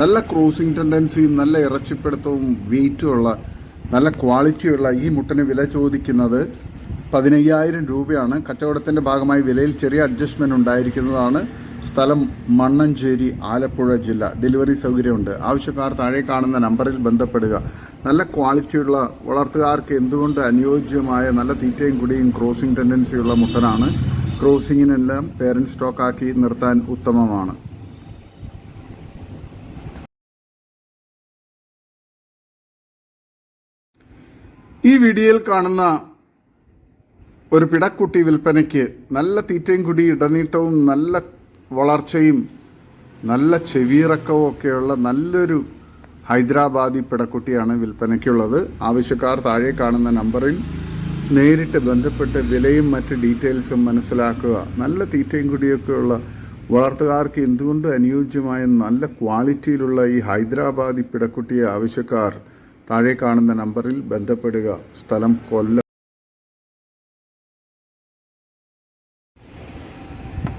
നല്ല ക്രോസിംഗ് ടെൻഡൻസിയും നല്ല ഇറച്ചിപ്പിടുത്തവും വെയിറ്റും ഉള്ള നല്ല ക്വാളിറ്റിയുള്ള ഈ മുട്ടന് വില ചോദിക്കുന്നത് പതിനയ്യായിരം രൂപയാണ്. കച്ചവടത്തിന്റെ ഭാഗമായി വിലയിൽ ചെറിയ അഡ്ജസ്റ്റ്മെന്റ് ഉണ്ടായിരിക്കുന്നതാണ്. സ്ഥലം മണ്ണഞ്ചേരി ആലപ്പുഴ ജില്ല. ഡെലിവറി സൗകര്യമുണ്ട്. ആവശ്യക്കാർ താഴെ കാണുന്ന നമ്പറിൽ ബന്ധപ്പെടുക. നല്ല ക്വാളിറ്റിയുള്ള വളർത്തുകാർക്ക് എന്തുകൊണ്ട് അനുയോജ്യമായ നല്ല തീറ്റയും കുടിയും ക്രോസിംഗ് ടെൻഡൻസിയുള്ള മുട്ടനാണ്. ക്രോസിങ്ങിനെല്ലാം പേരന്റ് സ്റ്റോക്കാക്കി നിർത്താൻ ഉത്തമമാണ്. ഈ വീഡിയോയിൽ കാണുന്ന ഒരു പിടക്കുട്ടി വിൽപ്പനയ്ക്ക് നല്ല തീറ്റയും കുടി ഇടനീട്ടവും നല്ല വളർച്ചയും നല്ല ചെവിയിറക്കവും ഒക്കെയുള്ള നല്ലൊരു ഹൈദരാബാദി പിടക്കുട്ടിയാണ് വിൽപ്പനയ്ക്കുള്ളത്. ആവശ്യക്കാർ താഴെ കാണുന്ന നമ്പറിൽ നേരിട്ട് ബന്ധപ്പെട്ട് വിലയും മറ്റ് ഡീറ്റെയിൽസും മനസ്സിലാക്കുക. നല്ല തീറ്റയും കുടിയൊക്കെയുള്ള വളർത്തുകാർക്ക് എന്തുകൊണ്ട് അനുയോജ്യമായ നല്ല ക്വാളിറ്റിയിലുള്ള ഈ ഹൈദരാബാദി പിടക്കുട്ടിയെ ആവശ്യക്കാർ താഴെ കാണുന്ന നമ്പറിൽ ബന്ധപ്പെടുക. സ്ഥലം കൊല്ലം.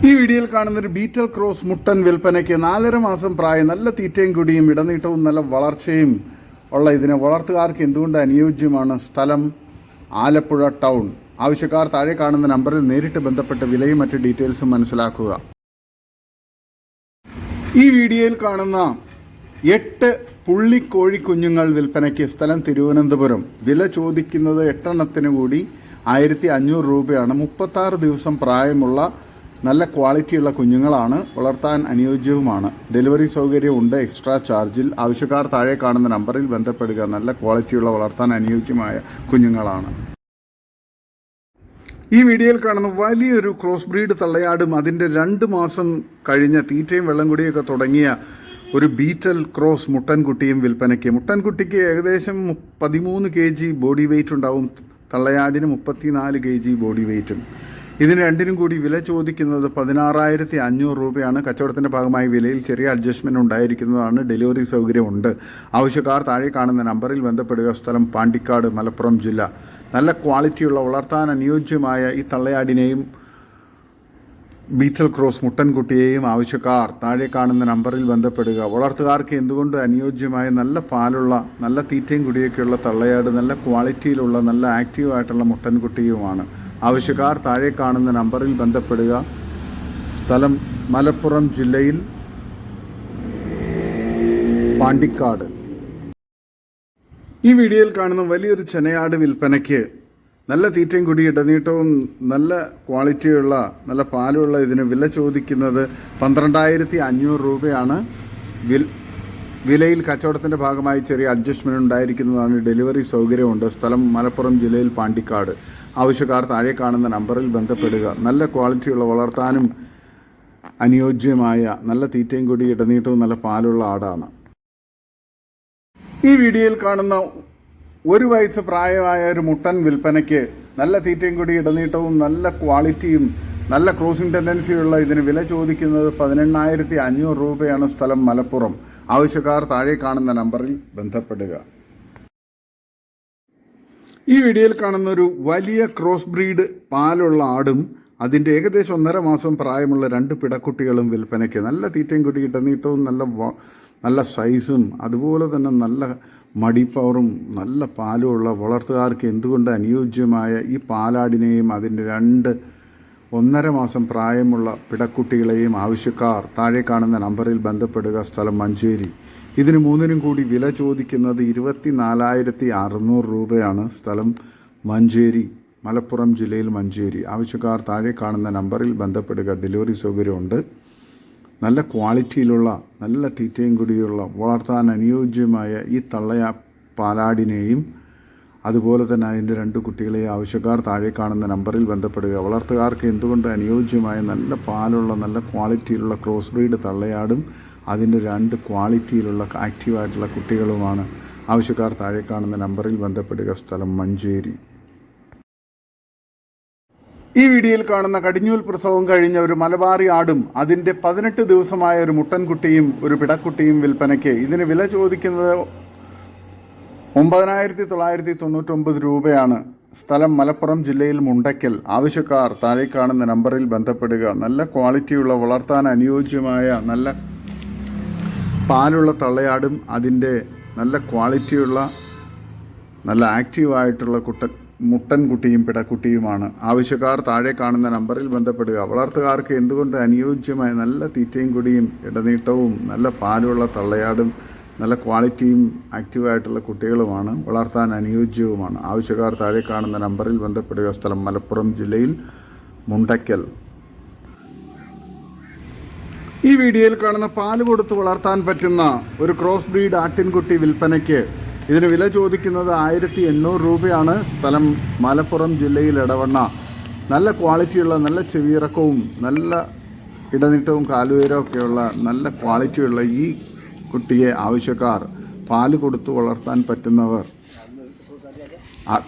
ഈ വീഡിയോയിൽ കാണുന്ന ഒരു ബീറ്റൽ ക്രോസ് മുട്ടൻ വിൽപ്പനയ്ക്ക് നാലര മാസം പ്രായം നല്ല തീറ്റയും കുടിയും ഇടനീട്ടവും നല്ല വളർച്ചയും ഉള്ള ഇതിനെ വളർത്തുകാർക്ക് എന്തുകൊണ്ട് അനുയോജ്യമാണ്? സ്ഥലം ആലപ്പുഴ ടൗൺ. ആവശ്യക്കാർ താഴെ കാണുന്ന നമ്പറിൽ നേരിട്ട് ബന്ധപ്പെട്ട് വിലയും മറ്റ് ഡീറ്റെയിൽസും മനസ്സിലാക്കുക. ഈ വീഡിയോയിൽ കാണുന്ന എട്ട് പുള്ളിക്കോഴി കുഞ്ഞുങ്ങൾ വിൽപ്പനയ്ക്ക് സ്ഥലം തിരുവനന്തപുരം. വില ചോദിക്കുന്നത് എട്ടെണ്ണത്തിന് കൂടി ആയിരത്തി അഞ്ഞൂറ് രൂപയാണ്. മുപ്പത്താറ് ദിവസം പ്രായമുള്ള നല്ല ക്വാളിറ്റിയുള്ള കുഞ്ഞുങ്ങളാണ് വളർത്താൻ അനുയോജ്യവുമാണ്. ഡെലിവറി സൗകര്യമുണ്ട് എക്സ്ട്രാ ചാർജിൽ ആവശ്യക്കാർ താഴെ കാണുന്ന നമ്പറിൽ ബന്ധപ്പെടുക. നല്ല ക്വാളിറ്റിയുള്ള വളർത്താൻ അനുയോജ്യമായ കുഞ്ഞുങ്ങളാണ്. ഈ വീഡിയോയിൽ കാണുന്ന വലിയൊരു ക്രോസ് ബ്രീഡ് തള്ളയാടും അതിന്റെ രണ്ട് മാസം കഴിഞ്ഞ തീറ്റയും വെള്ളം കുടിയൊക്കെ തുടങ്ങിയ ഒരു ബീറ്റൽ ക്രോസ് മുട്ടൻകുട്ടിയും വിൽപ്പനയ്ക്ക്. മുട്ടൻകുട്ടിക്ക് ഏകദേശം പതിമൂന്ന് കെ ജി ബോഡി വെയിറ്റ് ഉണ്ടാവും. തള്ളയാടിന് മുപ്പത്തിനാല് കെ ജി ബോഡി വെയിറ്റും. ഇതിന് രണ്ടിനും കൂടി വില ചോദിക്കുന്നത് പതിനാറായിരത്തി അഞ്ഞൂറ് രൂപയാണ്. കച്ചവടത്തിന്റെ ഭാഗമായി വിലയിൽ ചെറിയ അഡ്ജസ്റ്റ്മെന്റ് ഉണ്ടായിരിക്കുന്നതാണ്. ഡെലിവറി സൗകര്യമുണ്ട്. ആവശ്യക്കാർ താഴെ കാണുന്ന നമ്പറിൽ ബന്ധപ്പെടുക. സ്ഥലം പാണ്ടിക്കാട് മലപ്പുറം ജില്ല. നല്ല ക്വാളിറ്റിയുള്ള വളർത്താൻ അനുയോജ്യമായ ഈ തള്ളയാടിനെയും ബീറ്റൽ ക്രോസ് മുട്ടൻകുട്ടിയെയും ആവശ്യക്കാർ താഴെ കാണുന്ന നമ്പറിൽ ബന്ധപ്പെടുക. വളർത്തുകാർക്ക് എന്തുകൊണ്ട് അനുയോജ്യമായ നല്ല പാലുള്ള നല്ല തീറ്റയും കുടിയൊക്കെയുള്ള തള്ളയാട് നല്ല ക്വാളിറ്റിയിലുള്ള നല്ല ആക്റ്റീവായിട്ടുള്ള മുട്ടൻകുട്ടിയുമാണ്? ആവശ്യക്കാർ താഴെ കാണുന്ന നമ്പറിൽ ബന്ധപ്പെടുക. സ്ഥലം മലപ്പുറം ജില്ലയിൽ പാണ്ടിക്കാട്. ഈ വീഡിയോയിൽ കാണുന്ന വലിയൊരു ചെനയാട് വിൽപ്പനയ്ക്ക് നല്ല തീറ്റയും കുടി ഇടനീട്ടവും നല്ല ക്വാളിറ്റിയുള്ള നല്ല പാലുള്ള ഇതിന് വില ചോദിക്കുന്നത് പന്ത്രണ്ടായിരത്തി അഞ്ഞൂറ് രൂപയാണ്. വിൽ വിലയിൽ കച്ചവടത്തിന്റെ ഭാഗമായി ചെറിയ അഡ്ജസ്റ്റ്മെന്റ് ഉണ്ടായിരിക്കുന്നതാണ് ഡെലിവറി സൗകര്യമുണ്ട്. സ്ഥലം മലപ്പുറം ജില്ലയിൽ പാണ്ടിക്കാട്. ആവശ്യക്കാർ താഴെ കാണുന്ന നമ്പറിൽ ബന്ധപ്പെടുക. നല്ല ക്വാളിറ്റിയുള്ള വളർത്താനും അനുയോജ്യമായ നല്ല തീറ്റയും കൂടി ഇടനീട്ടവും നല്ല പാലുള്ള ആടാണ്. ഈ വീഡിയോയിൽ കാണുന്ന ഒരു വയസ്സ് പ്രായമായ ഒരു മുട്ടൻ വിൽപ്പനയ്ക്ക് നല്ല തീറ്റയും കൂടി ഇടനീട്ടവും നല്ല ക്വാളിറ്റിയും നല്ല ക്രോസിംഗ് ടെൻഡൻസിയുള്ള ഇതിന് വില ചോദിക്കുന്നത് പതിനെണ്ണായിരത്തി അഞ്ഞൂറ് രൂപയാണ് സ്ഥലം മലപ്പുറം. ആവശ്യക്കാർ താഴെ കാണുന്ന നമ്പറിൽ ബന്ധപ്പെടുക. ഈ വീഡിയോയിൽ കാണുന്ന ഒരു വലിയ ക്രോസ് ബ്രീഡ് പാലുള്ള ആടും അതിന്റെ ഏകദേശം ഒന്നര മാസം പ്രായമുള്ള രണ്ട് പിടക്കുട്ടികളും വിൽപ്പനയ്ക്ക് നല്ല തീറ്റയും കുട്ടി ഇട്ടനീട്ടവും നല്ല നല്ല സൈസും അതുപോലെ തന്നെ നല്ല മടിപ്പവറും നല്ല പാലുമുള്ള വളർത്തുകാർക്ക് എന്തുകൊണ്ട് അനുയോജ്യമായ ഈ പാലാടിനെയും അതിന്റെ രണ്ട് ഒന്നര മാസം പ്രായമുള്ള പിടക്കുട്ടികളെയും ആവശ്യക്കാർ താഴെ കാണുന്ന നമ്പറിൽ ബന്ധപ്പെടുക സ്ഥലം മഞ്ചേരി. ഇതിന് മൂന്നിനും കൂടി വില ചോദിക്കുന്നത് ഇരുപത്തി നാലായിരത്തി അറുന്നൂറ് രൂപയാണ്. സ്ഥലം മഞ്ചേരി മലപ്പുറം ജില്ലയിൽ മഞ്ചേരി. ആവശ്യക്കാർ താഴെ കാണുന്ന നമ്പറിൽ ബന്ധപ്പെടുക. ഡെലിവറി സൗകര്യമുണ്ട്. നല്ല ക്വാളിറ്റിയിലുള്ള നല്ല തീറ്റയും കൂടിയുള്ള വളർത്താൻ അനുയോജ്യമായ ഈ തള്ളയ പാലാടിനെയും അതുപോലെ തന്നെ അതിന്റെ രണ്ട് കുട്ടികളെ ആവശ്യക്കാർ താഴെ കാണുന്ന നമ്പറിൽ ബന്ധപ്പെടുക. വളർത്തുകാർക്ക് എന്തുകൊണ്ട് അനുയോജ്യമായ നല്ല പാലുള്ള നല്ല ക്വാളിറ്റിയിലുള്ള ക്രോസ് ബ്രീഡ് തള്ളയാടും അതിന്റെ രണ്ട് ക്വാളിറ്റിയിലുള്ള ആക്റ്റീവായിട്ടുള്ള കുട്ടികളുമാണ്. ആവശ്യക്കാർ താഴെ കാണുന്ന നമ്പറിൽ ബന്ധപ്പെടുക. സ്ഥലം മഞ്ചേരി. ഈ വീഡിയോയിൽ കാണുന്ന കടിഞ്ഞൂൽ പ്രസവം കഴിഞ്ഞ ഒരു മലബാറി ആടും അതിന്റെ പതിനെട്ട് ദിവസമായ ഒരു മുട്ടൻകുട്ടിയും ഒരു പിടക്കുട്ടിയും വിൽപ്പനയ്ക്ക്. ഇതിന് വില ചോദിക്കുന്നത് ഒമ്പതിനായിരത്തി തൊള്ളായിരത്തി തൊണ്ണൂറ്റൊമ്പത് രൂപയാണ്. സ്ഥലം മലപ്പുറം ജില്ലയിൽ മുണ്ടയ്ക്കൽ ആവശ്യക്കാർ താഴെ കാണുന്ന നമ്പറിൽ ബന്ധപ്പെടുക. നല്ല ക്വാളിറ്റിയുള്ള വളർത്താൻ അനുയോജ്യമായ നല്ല പാലുള്ള തള്ളയാടും അതിന്റെ നല്ല ക്വാളിറ്റിയുള്ള നല്ല ആക്റ്റീവായിട്ടുള്ള കുട്ടൻ കുട്ടിയും പിടക്കുട്ടിയുമാണ്. ആവശ്യക്കാർ താഴെ കാണുന്ന നമ്പറിൽ ബന്ധപ്പെടുക. വളർത്തുകാർക്ക് എന്തുകൊണ്ട് അനുയോജ്യമായ നല്ല തീറ്റയും കുടിയും ഇടനീട്ടവും നല്ല പാലുള്ള തള്ളയാടും നല്ല ക്വാളിറ്റിയും ആക്റ്റീവായിട്ടുള്ള കുട്ടികളുമാണ് വളർത്താൻ അനുയോജ്യവുമാണ്. ആവശ്യക്കാർ താഴെ കാണുന്ന നമ്പറിൽ ബന്ധപ്പെടുക. സ്ഥലം മലപ്പുറം ജില്ലയിൽ മുണ്ടയ്ക്കൽ. ഈ വീഡിയോയിൽ കാണുന്ന പാൽ കൊടുത്ത് വളർത്താൻ പറ്റുന്ന ഒരു ക്രോസ് ബ്രീഡ് ആട്ടിൻകുട്ടി വിൽപ്പനയ്ക്ക് ഇതിന് വില ചോദിക്കുന്നത് ആയിരത്തി എണ്ണൂറ് രൂപയാണ്. സ്ഥലം മലപ്പുറം ജില്ലയിൽ ഇടവണ്ണ നല്ല ക്വാളിറ്റിയുള്ള നല്ല ചെവിയിറക്കവും നല്ല ഇടനീട്ടവും കാലുയരമൊക്കെയുള്ള നല്ല ക്വാളിറ്റിയുള്ള ഈ കുട്ടിയെ ആവശ്യക്കാർ പാൽ കൊടുത്ത് വളർത്താൻ പറ്റുന്നവർ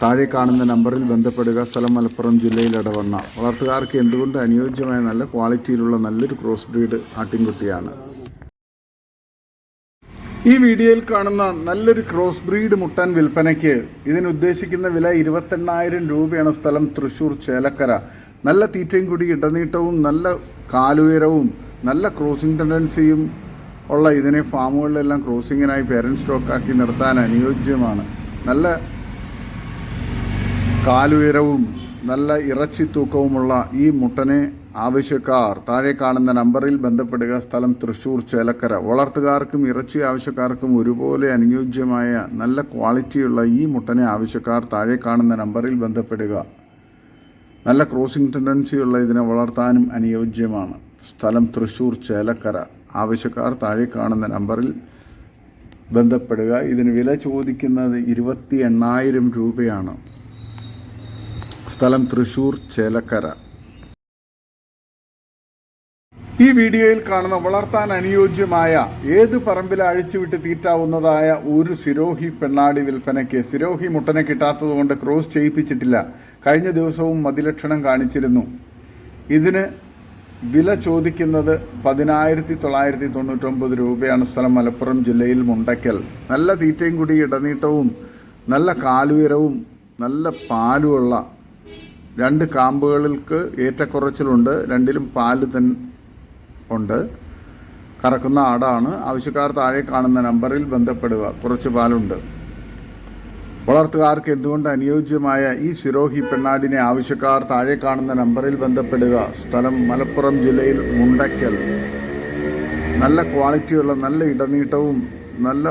താഴെ കാണുന്ന നമ്പറിൽ ബന്ധപ്പെടുക. സ്ഥലം മലപ്പുറം ജില്ലയിൽ ഇടവണ്ണ. വളർത്തുകാർക്ക് എന്തുകൊണ്ട് അനുയോജ്യമായ നല്ല ക്വാളിറ്റിയിലുള്ള നല്ലൊരു ക്രോസ് ബ്രീഡ് ആട്ടിൻകുട്ടിയാണ്? ഈ വീഡിയോയിൽ കാണുന്ന നല്ലൊരു ക്രോസ് ബ്രീഡ് മുട്ടൻ വിൽപ്പനയ്ക്ക് ഇതിന് ഉദ്ദേശിക്കുന്ന വില ഇരുപത്തെണ്ണായിരം രൂപയാണ് സ്ഥലം തൃശൂർ ചേലക്കര. നല്ല തീറ്റയും കൂടി ഇടനീട്ടവും നല്ല കാലുയരവും നല്ല ക്രോസിംഗ് ടെൻഡൻസിയും ഉള്ള ഇതിനെ ഫാമുകളിലെല്ലാം ക്രോസിങ്ങിനായി പേരന്റ് സ്റ്റോക്കാക്കി നിർത്താൻ അനുയോജ്യമാണ്. നല്ല കാലുയരവും നല്ല ഇറച്ചി തൂക്കവുമുള്ള ഈ മുട്ടനെ ആവശ്യക്കാർ താഴെ കാണുന്ന നമ്പറിൽ ബന്ധപ്പെടുക. സ്ഥലം തൃശൂർ ചേലക്കര. വളർത്തുകാർക്കും ഇറച്ചി ആവശ്യക്കാർക്കും ഒരുപോലെ അനുയോജ്യമായ നല്ല ക്വാളിറ്റിയുള്ള ഈ മുട്ടനെ ആവശ്യക്കാർ താഴെ കാണുന്ന നമ്പറിൽ ബന്ധപ്പെടുക. നല്ല ക്രോസിംഗ് ടെൻഡൻസിയുള്ള ഇതിനെ വളർത്താനും അനുയോജ്യമാണ്. സ്ഥലം തൃശൂർ ചേലക്കര. ആവശ്യക്കാർ താഴെ കാണുന്ന നമ്പറിൽ ബന്ധപ്പെടുക. ഇതിന് വില ചോദിക്കുന്നത് ഇരുപത്തി എണ്ണായിരം രൂപയാണ്. സ്ഥലം തൃശൂർ ചേലക്കര. ഈ വീഡിയോയിൽ കാണുന്ന വളർത്താൻ അനുയോജ്യമായ ഏത് പറമ്പിൽ അഴിച്ചുവിട്ട് തീറ്റാവുന്നതായ ഒരു സിരോഹി പെണ്ണാടി വിൽപ്പനയ്ക്ക് സിരോഹി മുട്ടനെ കിട്ടാത്തതുകൊണ്ട് ക്രോസ് ചെയ്യിപ്പിച്ചിട്ടില്ല. കഴിഞ്ഞ ദിവസവും മതിലക്ഷണം കാണിച്ചിരുന്നു. ഇതിന് വില ചോദിക്കുന്നത് പതിനായിരത്തി തൊള്ളായിരത്തി തൊണ്ണൂറ്റൊമ്പത് രൂപയാണ് സ്ഥലം മലപ്പുറം ജില്ലയിൽ മുണ്ടയ്ക്കൽ. നല്ല തീറ്റയും കൂടി ഇടനീട്ടവും നല്ല കാലുയരവും നല്ല പാലുമുള്ള രണ്ട് കാമ്പുകൾക്ക് ഏറ്റക്കുറച്ചിലുണ്ട് രണ്ടിലും പാൽ തൻ ഉണ്ട്. കറക്കുന്ന ആടാണ്. ആവശ്യക്കാർ താഴെ കാണുന്ന നമ്പറിൽ ബന്ധപ്പെടുക. കുറച്ച് പാലുണ്ട്. വളർത്തുകാർക്ക് എന്തുകൊണ്ട് അനുയോജ്യമായ ഈ സിരോഹി പെണ്ണാടിനെ ആവശ്യക്കാർ താഴെ കാണുന്ന നമ്പറിൽ ബന്ധപ്പെടുക? സ്ഥലം മലപ്പുറം ജില്ലയിൽ മുണ്ടയ്ക്കൽ നല്ല ക്വാളിറ്റിയുള്ള നല്ല ഇടനീട്ടവും നല്ല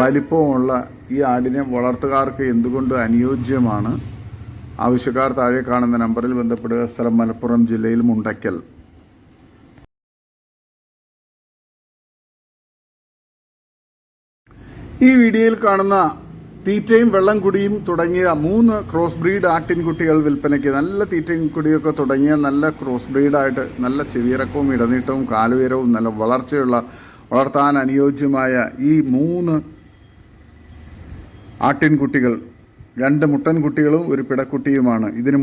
വലിപ്പവുമുള്ള ഈ ആടിനെ വളർത്തുകാർക്ക് എന്തുകൊണ്ട് അനുയോജ്യമാണ്? ആവശ്യക്കാർ താഴെ കാണുന്ന നമ്പറിൽ ബന്ധപ്പെടുക. സ്ഥലം മലപ്പുറം ജില്ലയിൽ മുണ്ടയ്ക്കൽ ഈ വീഡിയോയിൽ കാണുന്ന തീറ്റയും വെള്ളം കുടിയും തുടങ്ങിയ മൂന്ന് ക്രോസ് ബ്രീഡ് ആട്ടിൻകുട്ടികൾ വിൽപ്പനയ്ക്ക് നല്ല തീറ്റയും കുടിയൊക്കെ തുടങ്ങിയ നല്ല ക്രോസ് ബ്രീഡായിട്ട് നല്ല ചെവിയിറക്കവും ഇടനീട്ടവും കാലുയരവും നല്ല വളർച്ചയുള്ള വളർത്താൻ അനുയോജ്യമായ ഈ മൂന്ന് ആട്ടിൻകുട്ടികൾ രണ്ട് മുട്ടൻകുട്ടികളും ഒരു പിടക്കുട്ടിയുമാണ്. ഇതിന്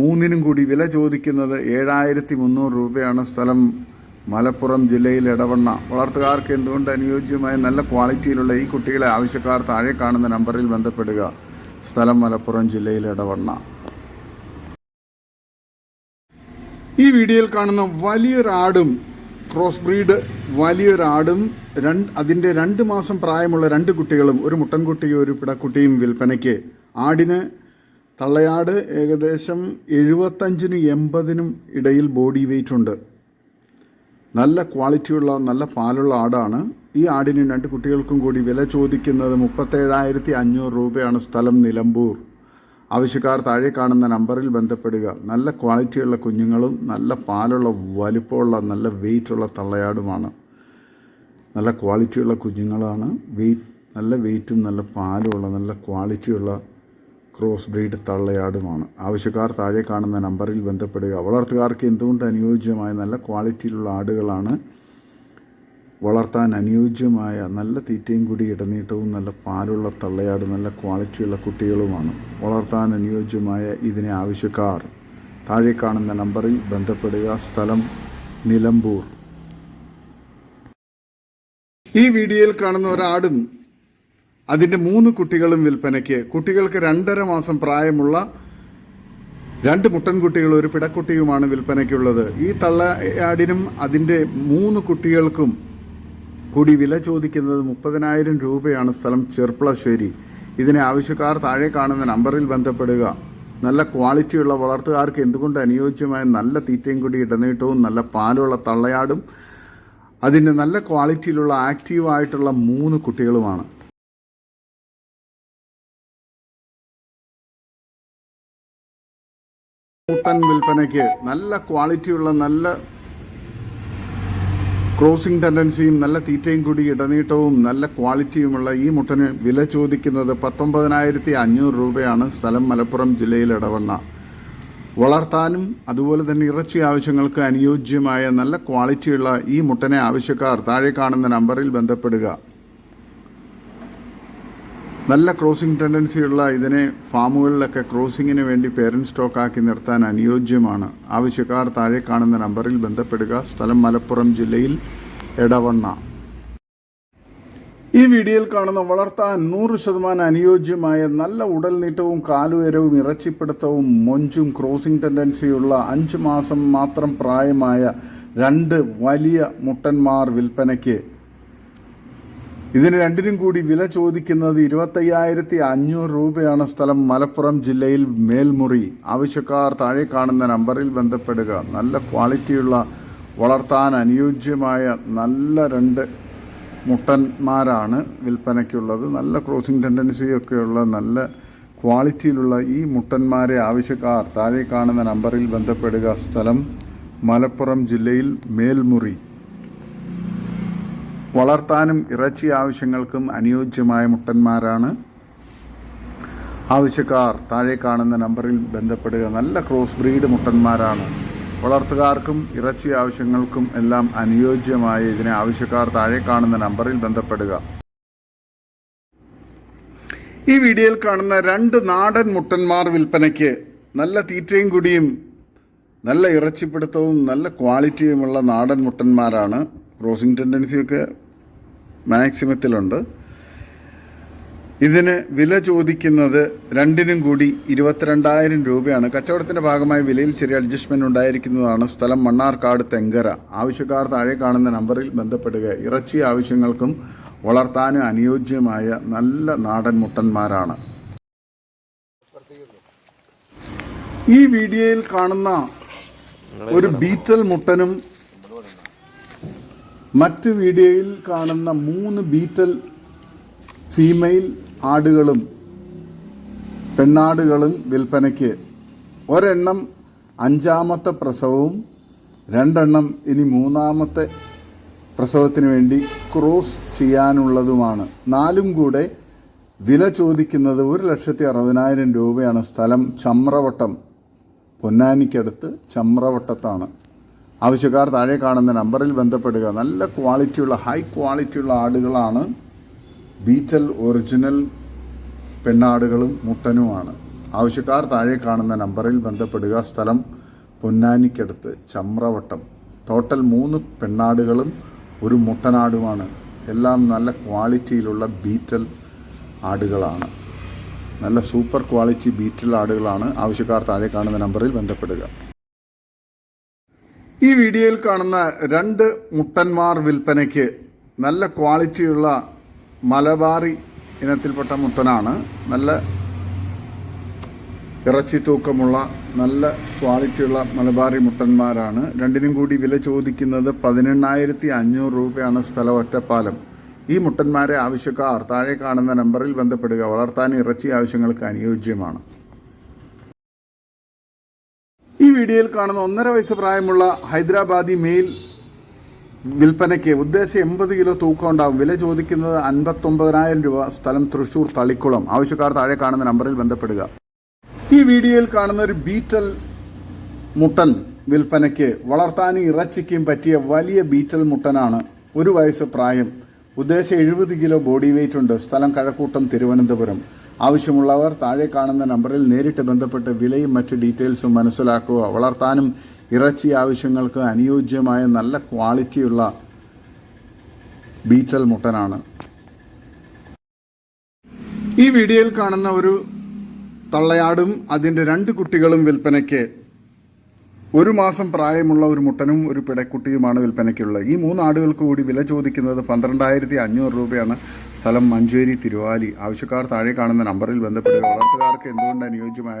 മൂന്നിനും കൂടി വില ചോദിക്കുന്നത് ഏഴായിരത്തി മുന്നൂറ് രൂപയാണ് സ്ഥലം. മലപ്പുറം ജില്ലയിൽ ഇടവണ്ണ വളർത്തുകാർക്ക് എന്തുകൊണ്ട് അനുയോജ്യമായ നല്ല ക്വാളിറ്റിയിലുള്ള ഈ കുട്ടികളെ ആവശ്യക്കാർ താഴെ കാണുന്ന നമ്പറിൽ ബന്ധപ്പെടുക. സ്ഥലം മലപ്പുറം ജില്ലയിൽ ഇടവണ്ണ ഈ വീഡിയോയിൽ കാണുന്ന വലിയൊരാടും ക്രോസ് ബ്രീഡ് വലിയൊരാടും രണ്ട് അതിന്റെ രണ്ട് മാസം പ്രായമുള്ള രണ്ട് കുട്ടികളും ഒരു മുട്ടൻകുട്ടിയും ഒരു പിടക്കുട്ടിയും വിൽപ്പനയ്ക്ക്. ആടിന് തള്ളയാട് ഏകദേശം എഴുപത്തഞ്ചിനും എൺപതിനും ഇടയിൽ ബോഡി വെയിറ്റ് ഉണ്ട്. നല്ല ക്വാളിറ്റിയുള്ള നല്ല പാലുള്ള ആടാണ്. ഈ ആടിന് രണ്ട് കുട്ടികൾക്കും കൂടി വില ചോദിക്കുന്നത് മുപ്പത്തേഴായിരത്തി അഞ്ഞൂറ് രൂപയാണ് സ്ഥലം നിലമ്പൂർ. ആവശ്യക്കാർ താഴെ കാണുന്ന നമ്പറിൽ ബന്ധപ്പെടുക. നല്ല ക്വാളിറ്റിയുള്ള കുഞ്ഞുങ്ങളും നല്ല പാലുള്ള വലുപ്പമുള്ള നല്ല വെയിറ്റുള്ള തള്ളയാടുമാണ്. നല്ല ക്വാളിറ്റിയുള്ള കുഞ്ഞുങ്ങളാണ്. വെയിറ്റ് നല്ല വെയിറ്റും നല്ല പാലുമുള്ള നല്ല ക്വാളിറ്റിയുള്ള ക്രോസ് ബ്രീഡ് തള്ളയാടുമാണ്. ആവശ്യക്കാർ താഴെ കാണുന്ന നമ്പറിൽ ബന്ധപ്പെടുക. വളർത്തുകാർക്ക് എന്തുകൊണ്ട് അനുയോജ്യമായ നല്ല ക്വാളിറ്റിയിലുള്ള ആടുകളാണ് വളർത്താൻ അനുയോജ്യമായ നല്ല തീറ്റയും കൂടി ഇടനീട്ടവും നല്ല പാലുള്ള തള്ളയാട് നല്ല ക്വാളിറ്റിയുള്ള കുട്ടികളുമാണ് വളർത്താൻ അനുയോജ്യമായ ഇതിനെ ആവശ്യക്കാർ. താഴെ കാണുന്ന നമ്പറിൽ ബന്ധപ്പെടുക. സ്ഥലം നിലമ്പൂർ. ഈ വീഡിയോയിൽ കാണുന്ന ഒരാടും അതിന്റെ മൂന്ന് കുട്ടികളും വിൽപ്പനയ്ക്ക് കുട്ടികൾക്ക് രണ്ടര മാസം പ്രായമുള്ള രണ്ട് മുട്ടൻകുട്ടികൾ ഒരു പിടക്കുട്ടിയുമാണ് വിൽപ്പനയ്ക്കുള്ളത്. ഈ തള്ളയാടിനും അതിന്റെ മൂന്ന് കുട്ടികൾക്കും കൂടി വില ചോദിക്കുന്നത് മുപ്പതിനായിരം രൂപയാണ് സ്ഥലം ചെർപ്പളശ്ശേരി. ഇതിനെ ആവശ്യക്കാർ താഴെ കാണുന്ന നമ്പറിൽ ബന്ധപ്പെടുക. നല്ല ക്വാളിറ്റിയുള്ള വളർത്തുകാർക്ക് എന്തുകൊണ്ട് അനുയോജ്യമായ നല്ല തീറ്റയും കൂടി ഇടനീട്ടവും നല്ല പാലുള്ള തള്ളയാടും അതിന്റെ നല്ല ക്വാളിറ്റിയിലുള്ള ആക്റ്റീവായിട്ടുള്ള മൂന്ന് കുട്ടികളുമാണ്. കൂട്ടൻ വിൽപ്പനയ്ക്ക് നല്ല ക്വാളിറ്റിയുള്ള നല്ല ക്രോസിംഗ് ടെൻഡൻസിയും നല്ല തീറ്റയും കൂടി ഇടനീട്ടവും നല്ല ക്വാളിറ്റിയുമുള്ള ഈ മുട്ടന് വില ചോദിക്കുന്നത് പത്തൊമ്പതിനായിരത്തി അഞ്ഞൂറ് രൂപയാണ് സ്ഥലം മലപ്പുറം ജില്ലയിൽ ഇടവണ്ണ വളർത്താനും അതുപോലെ തന്നെ ഇറച്ചി ആവശ്യങ്ങൾക്ക് അനുയോജ്യമായ നല്ല ക്വാളിറ്റിയുള്ള ഈ മുട്ടനെ ആവശ്യക്കാർ താഴെ കാണുന്ന നമ്പറിൽ ബന്ധപ്പെടുക. നല്ല ക്രോസിംഗ് ടെൻഡൻസിയുള്ള ഇതിനെ ഫാമുകളിലൊക്കെ ക്രോസിങ്ങിന് വേണ്ടി പേരന്റ് സ്റ്റോക്കാക്കി നിർത്താൻ അനുയോജ്യമാണ്. ആവശ്യക്കാർ താഴെ കാണുന്ന നമ്പറിൽ ബന്ധപ്പെടുക. സ്ഥലം മലപ്പുറം ജില്ലയിൽ എടവണ്ണ. ഈ വീഡിയോയിൽ കാണുന്ന വളർത്താൻ നൂറ് ശതമാനം അനുയോജ്യമായ നല്ല ഉടൽ നീട്ടവും കാലുയരവും ഇറച്ചിപ്പിടുത്തവും മൊഞ്ചും ക്രോസിംഗ് ടെൻഡൻസിയുള്ള അഞ്ച് മാസം മാത്രം പ്രായമായ രണ്ട് വലിയ മുട്ടന്മാർ വിൽപ്പനയ്ക്ക്. ഇതിന് രണ്ടിനും കൂടി വില ചോദിക്കുന്നത് ഇരുപത്തയ്യായിരത്തി അഞ്ഞൂറ് രൂപയാണ് സ്ഥലം മലപ്പുറം ജില്ലയിൽ മേൽമുറി. ആവശ്യക്കാർ താഴെ കാണുന്ന നമ്പറിൽ ബന്ധപ്പെടുക. നല്ല ക്വാളിറ്റിയുള്ള വളർത്താൻ അനുയോജ്യമായ നല്ല രണ്ട് മുട്ടന്മാരാണ് വിൽപ്പനയ്ക്കുള്ളത്. നല്ല ക്രോസിംഗ് ടെൻഡൻസിയൊക്കെയുള്ള നല്ല ക്വാളിറ്റിയിലുള്ള ഈ മുട്ടന്മാരെ ആവശ്യക്കാർ താഴെ കാണുന്ന നമ്പറിൽ ബന്ധപ്പെടുക. സ്ഥലം മലപ്പുറം ജില്ലയിൽ മേൽമുറി. വളർത്താനും ഇറച്ചി ആവശ്യങ്ങൾക്കും അനുയോജ്യമായ മുട്ടന്മാരാണ്. ആവശ്യക്കാർ താഴെ കാണുന്ന നമ്പറിൽ ബന്ധപ്പെടുക. നല്ല ക്രോസ് ബ്രീഡ് മുട്ടന്മാരാണ്. വളർത്തുകാർക്കും ഇറച്ചി ആവശ്യങ്ങൾക്കും എല്ലാം അനുയോജ്യമായ ഇതിനെ ആവശ്യക്കാർ താഴെ കാണുന്ന നമ്പറിൽ ബന്ധപ്പെടുക. ഈ വീഡിയോയിൽ കാണുന്ന രണ്ട് നാടൻ മുട്ടന്മാർ വിൽപ്പനയ്ക്ക് നല്ല തീറ്റയും കുടിയും നല്ല ഇറച്ചിപ്പിടുത്തവും നല്ല ക്വാളിറ്റിയുമുള്ള നാടൻ മുട്ടന്മാരാണ്. ക്രോസിംഗ് ടെൻഡൻസിയൊക്കെ മാക്സിമത്തിലുണ്ട്. ഇതിന് വില ചോദിക്കുന്നത് രണ്ടിനും കൂടി ഇരുപത്തിരണ്ടായിരം രൂപയാണ്. കച്ചവടത്തിന്റെ ഭാഗമായി വിലയിൽ ചെറിയ അഡ്ജസ്റ്റ്മെന്റ് ഉണ്ടായിരിക്കുന്നതാണ് സ്ഥലം മണ്ണാർക്കാട് തെങ്കര. ആവശ്യക്കാർ താഴെ കാണുന്ന നമ്പറിൽ ബന്ധപ്പെടുക. ഇറച്ചി ആവശ്യങ്ങൾക്കും വളർത്താനും അനുയോജ്യമായ നല്ല നാടൻ മുട്ടന്മാരാണ്. ഈ വീഡിയോയിൽ കാണുന്ന ഒരു ബീറ്റൽ മുട്ടനും മറ്റ് വീഡിയോയിൽ കാണുന്ന മൂന്ന് ബീറ്റൽ ഫീമെയിൽ ആടുകളും പെണ്ണാടുകളും വിൽപ്പനയ്ക്ക് ഒരെണ്ണം അഞ്ചാമത്തെ പ്രസവവും രണ്ടെണ്ണം ഇനി മൂന്നാമത്തെ പ്രസവത്തിന് വേണ്ടി ക്രോസ് ചെയ്യാനുള്ളതുമാണ്. നാലും കൂടെ വില ചോദിക്കുന്നത് ഒരു ലക്ഷത്തി അറുപതിനായിരം രൂപയാണ്. സ്ഥലം ചമ്രവട്ടം. പൊന്നാനിക്കടുത്ത് ചമ്രവട്ടത്താണ്. ആവശ്യക്കാർ താഴെ കാണുന്ന നമ്പറിൽ ബന്ധപ്പെടുക. നല്ല ക്വാളിറ്റിയുള്ള ഹൈ ക്വാളിറ്റിയുള്ള ആടുകളാണ് ബീറ്റൽ ഒറിജിനൽ പെണ്ണാടുകളും മുട്ടനുമാണ്. ആവശ്യക്കാർ താഴെ കാണുന്ന നമ്പറിൽ ബന്ധപ്പെടുക. സ്ഥലം പൊന്നാനിക്കടുത്ത് ചമ്രവട്ടം. ടോട്ടൽ മൂന്ന് പെണ്ണാടുകളും ഒരു മുട്ടനാടുമാണ്. എല്ലാം നല്ല ക്വാളിറ്റിയിലുള്ള ബീറ്റൽ ആടുകളാണ്. നല്ല സൂപ്പർ ക്വാളിറ്റി ബീറ്റൽ ആടുകളാണ്. ആവശ്യക്കാർ താഴെ കാണുന്ന നമ്പറിൽ ബന്ധപ്പെടുക. ഈ വീഡിയോയിൽ കാണുന്ന രണ്ട് മുട്ടന്മാർ വിൽപ്പനയ്ക്ക് നല്ല ക്വാളിറ്റിയുള്ള മലബാറി ഇനത്തിൽപ്പെട്ട മുട്ടനാണ് നല്ല ഇറച്ചി തൂക്കമുള്ള നല്ല ക്വാളിറ്റിയുള്ള മലബാറി മുട്ടന്മാരാണ് രണ്ടിനും കൂടി വില ചോദിക്കുന്നത് പതിനെണ്ണായിരത്തി അഞ്ഞൂറ് രൂപയാണ് സ്ഥലം ഒറ്റപ്പാലം. ഈ മുട്ടന്മാരെ ആവശ്യക്കാർ താഴെ കാണുന്ന നമ്പറിൽ ബന്ധപ്പെടുക. വളർത്താൻ ഇറച്ചി ആവശ്യങ്ങൾക്ക് അനുയോജ്യമാണ്. ഈ വീഡിയോയിൽ കാണുന്ന ഒന്നര വയസ്സ് പ്രായമുള്ള ഹൈദരാബാദി മെയിൽ വിൽപ്പനയ്ക്ക് ഉദ്ദേശം എൺപത് കിലോ തൂക്കം ഉണ്ടാവും വില ചോദിക്കുന്നത് അൻപത്തൊമ്പതിനായിരം രൂപ. സ്ഥലം തൃശൂർ തളിക്കുളം. ആവശ്യക്കാർ താഴെ കാണുന്ന നമ്പറിൽ ബന്ധപ്പെടുക. ഈ വീഡിയോയിൽ കാണുന്ന ഒരു ബീറ്റൽ മുട്ടൻ വിൽപ്പനയ്ക്ക് വളർത്താനും ഇറച്ചിക്കും പറ്റിയ വലിയ ബീറ്റൽ മുട്ടനാണ് ഒരു വയസ്സ് പ്രായം. ഉദ്ദേശം എഴുപത് കിലോ ബോഡി വെയിറ്റ് ഉണ്ട്. സ്ഥലം കഴക്കൂട്ടം തിരുവനന്തപുരം. ആവശ്യമുള്ളവർ താഴെ കാണുന്ന നമ്പറിൽ നേരിട്ട് ബന്ധപ്പെട്ട് വിലയും മറ്റ് ഡീറ്റെയിൽസും മനസ്സിലാക്കുക. വളർത്താനും ഇറച്ചി ആവശ്യങ്ങൾക്ക് അനുയോജ്യമായ നല്ല ക്വാളിറ്റിയുള്ള ബീറ്റൽ മുട്ടനാണ്. ഈ വീഡിയോയിൽ കാണുന്ന ഒരു തള്ളയാടും അതിന്റെ രണ്ട് കുട്ടികളും വിൽപ്പനയ്ക്ക് ഒരു മാസം പ്രായമുള്ള ഒരു മുട്ടനും ഒരു പിടക്കുട്ടിയുമാണ് വിൽപ്പനയ്ക്കുള്ളത്. ഈ മൂന്ന് ആടുകൾക്ക് കൂടി വില ചോദിക്കുന്നത് പന്ത്രണ്ടായിരത്തി അഞ്ഞൂറ് രൂപയാണ്. സ്ഥലം മഞ്ചേരി തിരുവാലി. ആവശ്യക്കാർ താഴെ കാണുന്ന നമ്പറിൽ ബന്ധപ്പെടുക. വളർത്തുകാർക്ക് എന്തുകൊണ്ട് അനുയോജ്യമായ